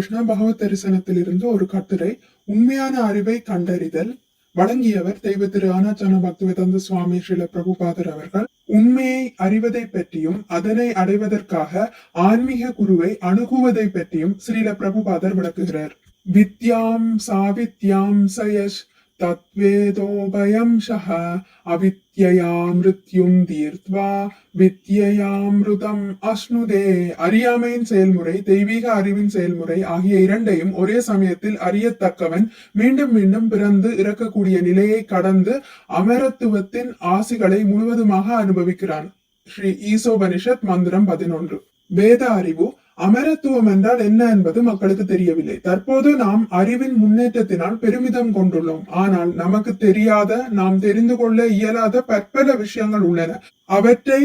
ஹரே பகவத் தரிசனத்திலிருந்து ஒரு கட்டுரை உண்மையான அறிவை கண்டறிதல். வழங்கியவர் தெய்வ திரு அனாச்சன பக்திவேதந்த சுவாமி ஸ்ரீல பிரபுபாதர் அவர்கள். உண்மையை அறிவதை பற்றியும் அதனை அடைவதற்காக ஆன்மீக குருவை அணுகுவதை பற்றியும் ஸ்ரீல பிரபுபாதர் விளக்குகிறார். வித்யாம் சாவித்யாம் சயஷ் தத்வேதோபயம் ஷஹ அவித்யயா மிருத்யும் தீர்த்வா வித்யாமிருதம் அஸ்னுதே அறியாமையின் செயல்முறை தெய்வீக அறிவின் செயல்முறை ஆகிய இரண்டையும் ஒரே சமயத்தில் அறியத்தக்கவன் மீண்டும் மீண்டும் பிறந்து இறக்கக்கூடிய நிலையை கடந்து அமரத்துவத்தின் ஆசிகளை முழுவதுமாக அனுபவிக்கிறான். ஸ்ரீ ஈசோபனிஷத் மந்திரம் பதினொன்று. வேத அறிவு அமரத்துவம் என்றால் என்ன என்பது மக்களுக்கு தெரியவில்லை. தற்போது நாம் அறிவின் முன்னேற்றத்தினால் பெருமிதம் கொண்டுள்ளோம். ஆனால் நமக்கு தெரியாத நாம் தெரிந்து கொள்ள இயலாத பற்பல விஷயங்கள் உள்ளன. அவற்றை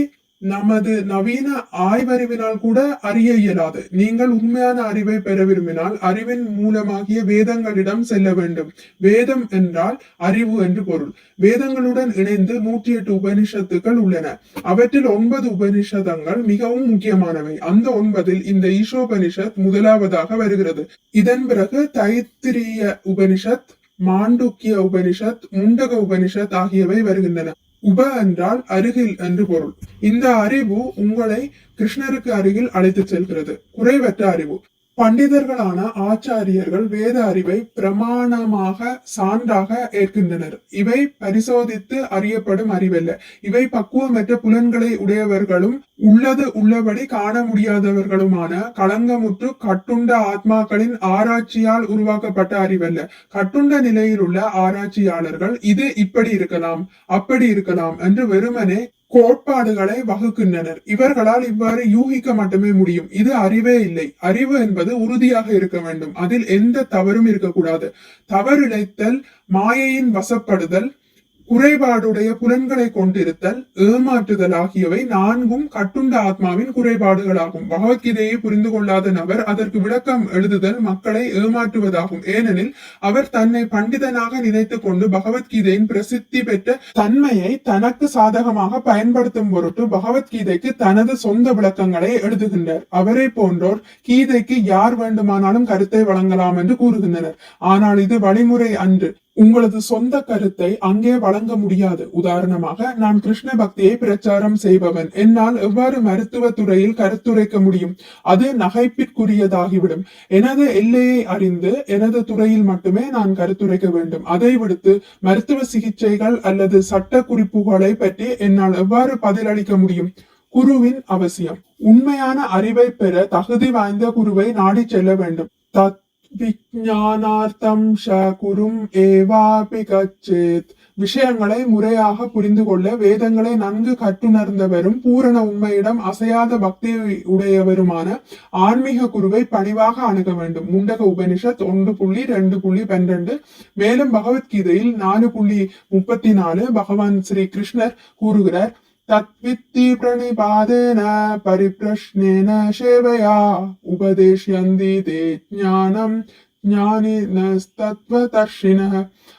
நமது நவீன ஆய்வறிவினால் கூட அறிய இயலாது. நீங்கள் உண்மையான அறிவை பெற விரும்பினால் அறிவின் மூலமாகிய வேதங்களிடம் செல்ல வேண்டும். வேதம் என்றால் அறிவு என்று பொருள். வேதங்களுடன் இணைந்து நூற்றி எட்டு உபனிஷத்துக்கள் உள்ளன. அவற்றில் ஒன்பது உபனிஷதங்கள் மிகவும் முக்கியமானவை. அந்த ஒன்பதில் இந்த ஈஷோபனிஷத் முதலாவதாக வருகிறது. இதன் பிறகு தைத்திரிய உபனிஷத் மாண்டுக்கிய உபனிஷத் முண்டக உபனிஷத் ஆகியவை வருகின்றன. உப என்றால் அருகில் என்று பொருள். இந்த அறிவு உங்களை கிருஷ்ணருக்கு அருகில் அழைத்து செல்கிறது. குறைவற்ற அறிவு. பண்டிதர்களான ஆச்சாரியர்கள் வேத அறிவை பிரமாணமாக சான்றாக ஏற்கின்றனர். இவை பரிசோதித்து அறியப்படும் அறிவல்ல. இவை பக்குவமற்ற புலன்களை உடையவர்களும் உள்ளது உள்ளபடி காண முடியாதவர்களுமான களங்கமுற்று கட்டுண்ட ஆத்மாக்களின் ஆராய்ச்சியால் உருவாக்கப்பட்ட அறிவல்ல. கட்டுண்ட நிலையில் உள்ள ஆராய்ச்சியாளர்கள் இது இப்படி இருக்கலாம் அப்படி இருக்கலாம் என்று வெறுமனே கோட்பாடுகளை வகுக்கின்றனர். இவர்களால் இவ்வாறு யூகிக்க மட்டுமே முடியும். இது அறிவே இல்லை. அறிவு என்பது உறுதியாக இருக்க வேண்டும். அதில் எந்த தவறும் இருக்கக்கூடாது. தவறிழைத்தல் மாயையின் வசப்படுதல் குறைபாடுடைய புலன்களை கொண்டிருத்தல் ஏமாற்றுதல் ஆகியவை நான்கும் கட்டுண்ட ஆத்மாவின் குறைபாடுகளாகும். பகவத்கீதையை புரிந்து கொள்ளாத நபர் அதற்கு விளக்கம் எழுதுதல் மக்களை ஏமாற்றுவதாகும். ஏனெனில் அவர் தன்னை பண்டிதனாக நினைத்துக் கொண்டு பகவத்கீதையின் பிரசித்தி பெற்ற தன்மையை தனக்கு சாதகமாக பயன்படுத்தும் பொருட்டு பகவத்கீதைக்கு தனது சொந்த விளக்கங்களை எழுதுகின்றார். அவரை போன்றோர் கீதைக்கு யார் வேண்டுமானாலும் கருத்தை வழங்கலாம் என்று கூறுகின்றனர். ஆனால் இது வழிமுறை அன்று. உங்களது சொந்த கருத்தை அங்கே வழங்க முடியாது. உதாரணமாக நான் கிருஷ்ண பக்தியை பிரச்சாரம் செய்பவன். என்னால் எவ்வாறு மருத்துவ துறையில் கருத்துரைக்க முடியும்? அது நகைப்பிற்குரியதாகிவிடும். எனது எல்லையை அறிந்து எனது துறையில் மட்டுமே நான் கருத்துரைக்க வேண்டும். அதை விடுத்து மருத்துவ சிகிச்சைகள் அல்லது சட்ட குறிப்புகளை பற்றி என்னால் எவ்வாறு பதிலளிக்க முடியும்? குருவின் அவசியம். உண்மையான அறிவை பெற தகுதி வாய்ந்த குருவை நாடி செல்ல வேண்டும். தத் விஜயானார்த்தம் ஷ குரும் ஏவாபி கச்சேத். விஷயங்களை முறையாக புரிந்து கொள்ள வேதங்களை நன்கு கற்றுணர்ந்தவரும் பூரண உண்மையிடம் அசையாத பக்தி உடையவருமான ஆன்மீக குருவை பணிவாக அணுக வேண்டும். முண்டக உபனிஷத் ஒன்று புள்ளி ரெண்டு புள்ளி பன்னிரண்டு. மேலும் பகவத்கீதையில் நாலு புள்ளி முப்பத்தி நாலு பகவான் ஸ்ரீ கிருஷ்ணர் கூறுகிறார் तद्वित्ति प्रणिपादेन परिप्रश्नेन सेवया उपदेश्यन्ति ते ज्ञानम्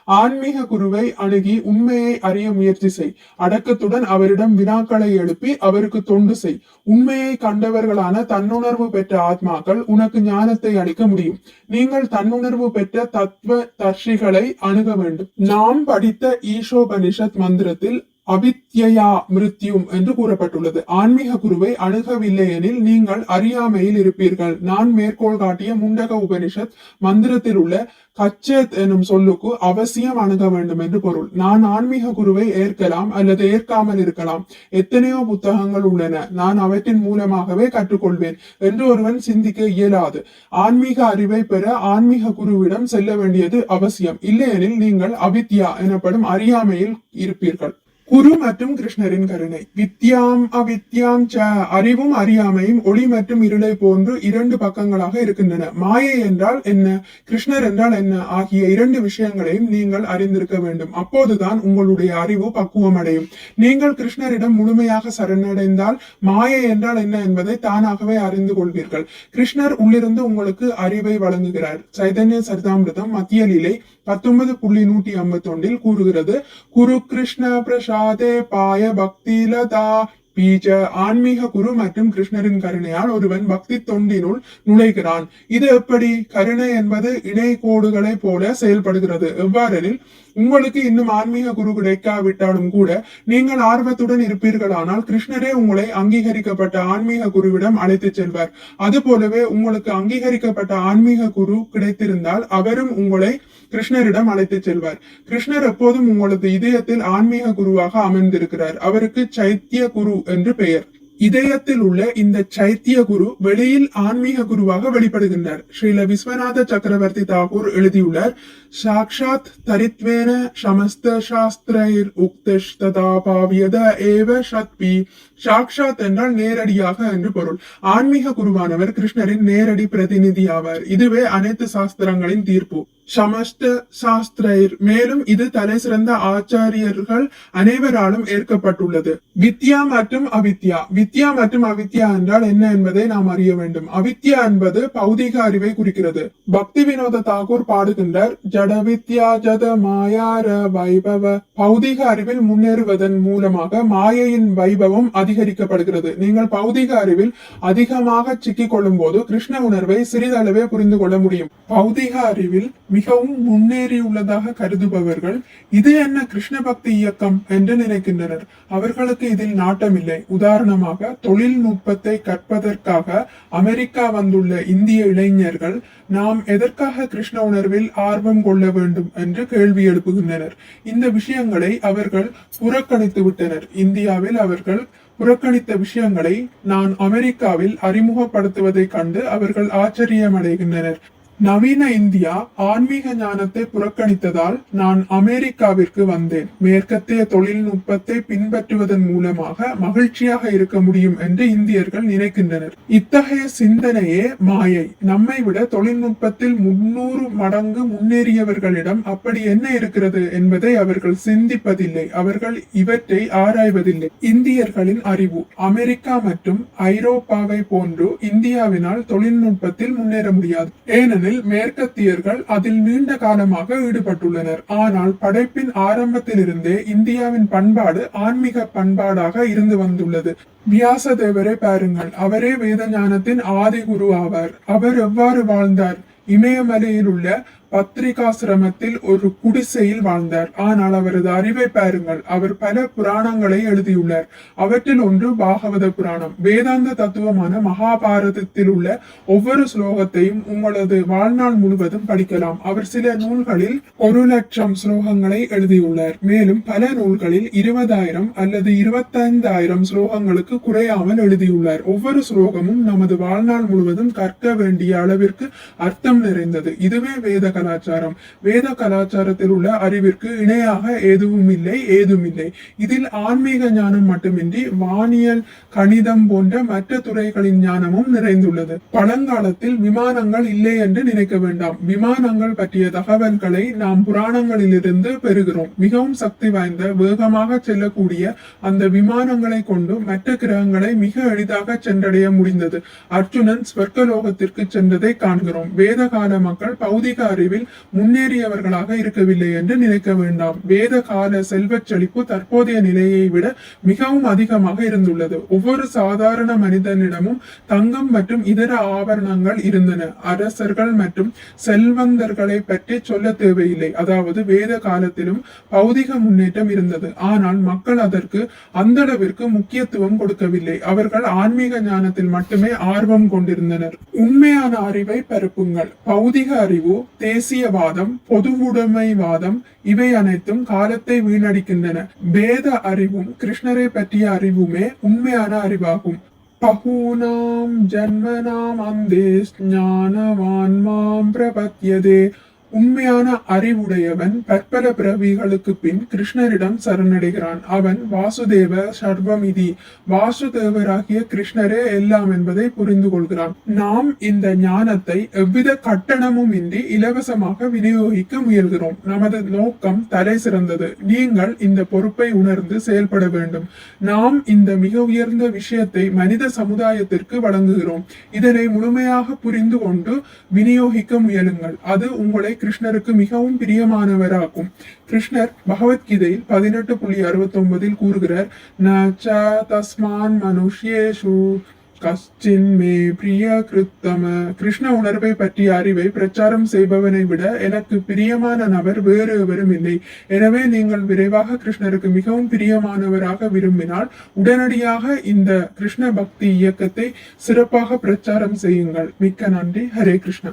ஆன்மீக குருவை அணுகி உண்மையை அறிய முயற்சி செய். அடக்கத்துடன் அவரிடம் வினாக்களை எழுப்பி அவருக்கு தொண்டு செய். உண்மையை கண்டவர்களான தன்னுணர்வு பெற்ற ஆத்மாக்கள் உனக்கு ஞானத்தை அளிக்க முடியும். நீங்கள் தன்னுணர்வு பெற்ற தத்துவ தர்ஷிகளை அணுக வேண்டும். நாம் படித்த ஈஷோபனிஷத் மந்திரத்தில் அவித்யா மிருத்யும் என்று கூறப்பட்டுள்ளது. ஆன்மீக குருவை அணுகவில்லை எனில் நீங்கள் அறியாமையில் இருப்பீர்கள். நான் மேற்கோள் காட்டிய முண்டக உபனிஷத் மந்திரத்தில் உள்ள கச்சேத் எனும் சொல்லுக்கு அவசியம் அணுக வேண்டும் என்று பொருள். நான் ஆன்மீக குருவை ஏற்கலாம் அல்லது ஏற்காமல் இருக்கலாம். எத்தனையோ புத்தகங்கள் உள்ளன. நான் அவற்றின் மூலமாகவே கற்றுக்கொள்வேன் என்று ஒருவன் சிந்திக்க இயலாது. ஆன்மீக அறிவை பெற ஆன்மீக குருவிடம் செல்ல வேண்டியது அவசியம். இல்லையெனில் நீங்கள் அவித்யா எனப்படும் அறியாமையில் இருப்பீர்கள். குரு மற்றும் கிருஷ்ணரின் கருணை. வித்யாம் அவித்யாம் ச அறிவும் அறியாமையும் ஒளி மற்றும் இருளை போன்று இரண்டு பக்கங்களாக இருக்கின்றன. மாயை என்றால் என்ன? கிருஷ்ணர் என்றால் என்ன? ஆகிய இரண்டு விஷயங்களையும் நீங்கள் அறிந்திருக்க வேண்டும். அப்போதுதான் உங்களுடைய அறிவு பக்குவம் அடையும் நீங்கள் கிருஷ்ணரிடம் முழுமையாக சரணடைந்தால் மாயை என்றால் என்ன என்பதை தானாகவே அறிந்து கொள்வீர்கள். கிருஷ்ணர் உள்ளிருந்து உங்களுக்கு அறிவை வழங்குகிறார். சைதன்ய சரிதாமிரதம் மத்திய லீலை பத்தொன்பது புள்ளி நூற்றி ஐம்பத்தி ஒன்றில் கூறுகிறது குரு கிருஷ்ண பிரசாதே பாய பக்தி லதா. பீஜ ஆன்மீக குரு மற்றும் கிருஷ்ணரின் கருணையால் ஒருவன் பக்தி தொண்டினுள் நுழைகிறான். இது எப்படி? கருணை என்பது இணை கோடுகளை போல செயல்படுகிறது. எவ்வாறெனில் உங்களுக்கு இன்னும் ஆன்மீக குரு கிடைக்காவிட்டாலும் கூட நீங்கள் ஆர்வத்துடன் இருப்பீர்களானால் கிருஷ்ணரே உங்களை அங்கீகரிக்கப்பட்ட ஆன்மீக குருவிடம் அழைத்துச் செல்வார். அதுபோலவே உங்களுக்கு அங்கீகரிக்கப்பட்ட ஆன்மீக குரு கிடைத்திருந்தால் அவரும் உங்களை கிருஷ்ணரிடம் அழைத்துச் செல்வார். கிருஷ்ணர் எப்போதும் உங்களது இதயத்தில் ஆன்மீக குருவாக அமர்ந்திருக்கிறார். அவருக்கு சைத்திய குரு என்று பெயர். இதயத்தில் உள்ள இந்த சைத்திய குரு வெளியில் ஆன்மீக குருவாக வெளிப்படுகின்றார். ஸ்ரீல விஸ்வநாத சக்கரவர்த்தி தாகூர் எழுதியுள்ளார் சாக்ஷாத் தரித்வேன சமஸ்த சாஸ்திரைர் உக்தஷ் பாவியத ஏவ சத்பி. சாக்ஷாத் என்றால் நேரடியாக என்று பொருள். ஆன்மீக குருவானவர் கிருஷ்ணரின் நேரடி பிரதிநிதி ஆவார். இதுவே அனைத்து சாஸ்திரங்களின் தீர்ப்பு. சமஸ்த சாஸ்திரைர் மேலும் இது தலை சிறந்த ஆச்சாரியர்கள் அனைவராலும் ஏற்கப்பட்டுள்ளது. வித்யா மற்றும் அவித்யா. வித்யா மற்றும் அவித்யா என்றால் என்ன என்பதை நாம் அறிய வேண்டும். அவித்யா என்பது பௌதிக அறிவை குறிக்கிறது. பக்தி வினோத தாகூர் பாடுகின்றார் ஜடவித்யா ஜத மாயார வைபவ. பௌதிக அறிவில் முன்னேறுவதன் மூலமாக மாயையின் வைபவம் அதிகரிக்கப்படுகிறது. நீங்கள் பௌதிக அறிவில் அதிகமாக சிக்கிக் கொள்ளும் போது கிருஷ்ண உணர்வை சிறிதளவே புரிந்து கொள்ள முடியும். பௌதிக அறிவில் மிகவும் முன்னேறியுள்ளதாக கருதுபவர்கள் இது என்ன கிருஷ்ண பக்தி இயக்கம்? என்று நினைக்கின்றனர். அவர்களுக்கு இதில் நாட்டமில்லை. உதாரணமாக தொழில்நுட்பத்தை கற்பதற்காக அமெரிக்கா வந்துள்ள இந்திய இளைஞர்கள் நாம் எதற்காக கிருஷ்ண உணர்வில் ஆர்வம் கொள்ள வேண்டும்? என்று கேள்வி எழுப்புகின்றனர். இந்த விஷயங்களை அவர்கள் புறக்கணித்து விட்டனர் இந்தியாவில் அவர்கள் புறக்கணித்த விஷயங்களை நான் அமெரிக்காவில் அறிமுகப்படுத்துவதைக் கண்டு அவர்கள் ஆச்சரியமடைகின்றனர். நவீன இந்தியா ஆன்மீக ஞானத்தை புறக்கணித்ததால் நான் அமெரிக்காவிற்கு வந்தேன். மேற்கத்திய தொழில்நுட்பத்தை பின்பற்றுவதன் மூலமாக மகிழ்ச்சியாக இருக்க முடியும் என்று இந்தியர்கள் நினைக்கின்றனர். இத்தகைய சிந்தனையே மாயை. நம்மை விட தொழில்நுட்பத்தில் முன்னூறு மடங்கு முன்னேறியவர்களிடம் அப்படி என்ன இருக்கிறது என்பதை அவர்கள் சிந்திப்பதில்லை. அவர்கள் இவற்றை ஆராய்வதில்லை. இந்தியர்களின் அறிவு. அமெரிக்கா மற்றும் ஐரோப்பாவை போன்று இந்தியாவினால் தொழில்நுட்பத்தில் முன்னேற முடியாது. ஏனெனில் ஏனெனில் மேற்கத்தியர்கள் அதில் நீண்ட காலமாக ஈடுபட்டுள்ளனர். ஆனால் படைப்பின் ஆரம்பத்திலிருந்தே இந்தியாவின் பண்பாடு ஆன்மீக பண்பாடாக இருந்து வந்துள்ளது. வியாசதேவரை பாருங்கள். அவரே வேத ஞானத்தின் ஆதி குரு ஆவார். அவர் எவ்வாறு வாழ்ந்தார்? இமயமலையில் உள்ள பத்ரிகாசிரமத்தில் ஒரு குடிசையில் வாழ்ந்தார். ஆனால் அவரது அறிவை பாருங்கள். அவர் பல புராணங்களை எழுதியுள்ளார். அவற்றில் ஒன்று பாகவத புராணம். வேதாந்த தத்துவமான மகாபாரதத்தில் உள்ள ஒவ்வொரு ஸ்லோகத்தையும் உங்களது வாழ்நாள் முழுவதும் படிக்கலாம். அவர் சில நூல்களில் ஒரு லட்சம் ஸ்லோகங்களை எழுதியுள்ளார். மேலும் பல நூல்களில் இருபதாயிரம் அல்லது இருபத்தைந்தாயிரம் ஸ்லோகங்களுக்கு குறையாமல் எழுதியுள்ளார். ஒவ்வொரு ஸ்லோகமும் நமது வாழ்நாள் முழுவதும் கற்க வேண்டிய அளவிற்கு அர்த்தம் நிறைந்தது. இதுவே வேத கலாச்சாரம். வேத கலாச்சாரத்தில் உள்ள அறிவிற்கு இணையாக எதுவும் இல்லை ஏதும் இல்லை இதில் ஆன்மீக ஞானம் மட்டுமின்றி வானியல் கணிதம் போன்ற மற்ற துறைகளின் ஞானமும் நிறைந்துள்ளது. பழங்காலத்தில் விமானங்கள் இல்லை என்று நினைக்க வேண்டாம். விமானங்கள் பற்றிய தகவல்களை நாம் புராணங்களிலிருந்து பெறுகிறோம். மிகவும் சக்தி வாய்ந்த வேகமாக செல்லக்கூடிய அந்த விமானங்களை கொண்டு மற்ற கிரகங்களை மிக எளிதாக சென்றடைய முடிந்தது. அர்ஜுனன் ஸ்வர்க்கலோகத்திற்கு சென்றதை காண்கிறோம். வேத கால மக்கள் பௌதிக அறிவு அறிவில் முன்னேறியவர்களாக இருக்கவில்லை என்று நினைக்க வேண்டாம். வேத கால செல்வச் செழிப்பு தற்போதைய நிலையை விட மிகவும் அதிகமாக இருந்துள்ளது. ஒவ்வொரு சாதாரண மனிதனிடமும் தங்கம் மற்றும் இதர ஆபரணங்கள் இருந்தன. அரசர்கள் மற்றும் செல்வந்தர்களை பற்றி சொல்ல தேவையில்லை. அதாவது வேத காலத்திலும் பௌதிக முன்னேற்றம் இருந்தது. ஆனால் மக்கள் அதற்கு அந்த அளவிற்கு முக்கியத்துவம் கொடுக்கவில்லை. அவர்கள் ஆன்மீக ஞானத்தில் மட்டுமே ஆர்வம் கொண்டிருந்தனர். உண்மையான அறிவை பரப்புங்கள். பௌதிக அறிவு தே தேசியவாதம் பொதுவுடைமைவாதம் இவை அனைத்தும் காலத்தை வீணடிக்கின்றன. வேத அறிவும் கிருஷ்ணரை பற்றிய அறிவுமே உண்மையான அறிவாகும். பகூனாம் ஜன்மனாம் அந்தே ஞானவான் மாம் பிரபத்யதே. உண்மையான அறிவுடையவன் பற்பல பிறவிகளுக்கு பின் கிருஷ்ணரிடம் சரணடைகிறான். அவன் வாசுதேவ சர்வமிதி. வாசுதேவராகிய கிருஷ்ணரே எல்லாம் என்பதை புரிந்து கொள்கிறான். நாம் இந்த ஞானத்தை எவ்வித கட்டணமும் இன்றி இலவசமாக விநியோகிக்க முயல்கிறோம். நமது நோக்கம் தலை சிறந்தது. நீங்கள் இந்த பொறுப்பை உணர்ந்து செயல்பட வேண்டும். நாம் இந்த மிக உயர்ந்த விஷயத்தை மனித சமுதாயத்திற்கு வழங்குகிறோம். இதனை முழுமையாக புரிந்து கொண்டு விநியோகிக்க முயலுங்கள். அது உங்களை கிருஷ்ணருக்கு மிகவும் பிரியமானவராகும். கிருஷ்ணர் பகவத்கீதையில் பதினெட்டு புள்ளி அறுபத்தி ஒன்பதில் கூறுகிறார் நச்ச தஸ்மான் மனுஷ்யேஷு கஷ்டின் மே பிரிய கிருத்தம. கிருஷ்ண உணர்வை பற்றிய அறிவை பிரச்சாரம் செய்பவனை விட எனக்கு பிரியமான நபர் வேறு எவரும் இல்லை. எனவே நீங்கள் விரைவாக கிருஷ்ணருக்கு மிகவும் பிரியமானவராக விரும்பினால் உடனடியாக இந்த கிருஷ்ண பக்தி இயக்கத்தை சிறப்பாக பிரச்சாரம் செய்யுங்கள். மிக்க நன்றி. ஹரே கிருஷ்ணா.